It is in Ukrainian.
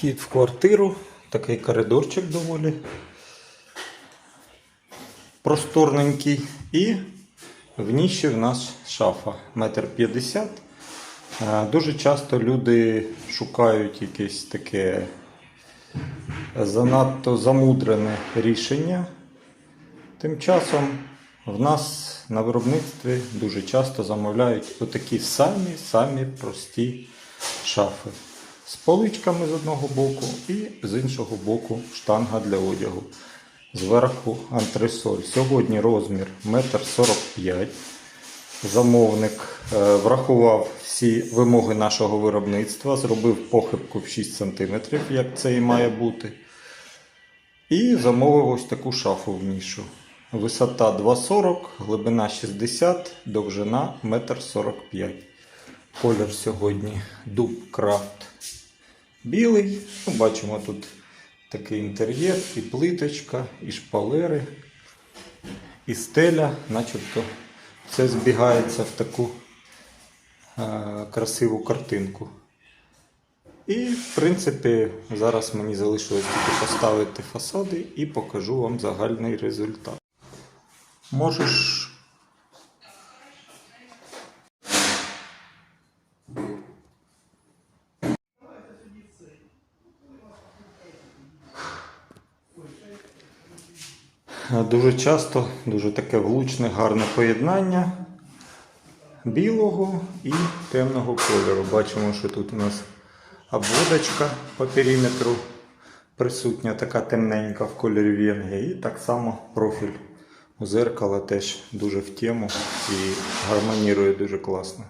Вхід в квартиру, такий коридорчик доволі просторненький. І в ніші в нас шафа метр п'ятдесят. Е, Дуже часто люди шукають якесь таке занадто замудрене рішення. Тим часом в нас на виробництві дуже часто замовляють отакі самі самі прості шафи. З поличками з одного боку і з іншого боку штанга для одягу. Зверху антресоль. Сьогодні розмір 1,45 м. Замовник е, врахував всі вимоги нашого виробництва, зробив похибку в 6 см, як це і має бути. І замовив ось таку шафу в нішу. Висота 2,40, глибина 60, довжина 1,45 м. Колір сьогодні дуб крафт білий. Ну, бачимо тут такий інтер'єр, і плиточка, і шпалери, і стеля, начебто все збігається в таку е, красиву картинку. І, в принципі, зараз мені залишилось тільки поставити фасади і покажу вам загальний результат. Можеш. Дуже часто дуже таке влучне, гарне поєднання білого і темного кольору. Бачимо, що тут у нас обводочка по периметру присутня, така темненька в кольорі венги. І так само профіль у зеркала теж дуже в тему і гармонірує дуже класно.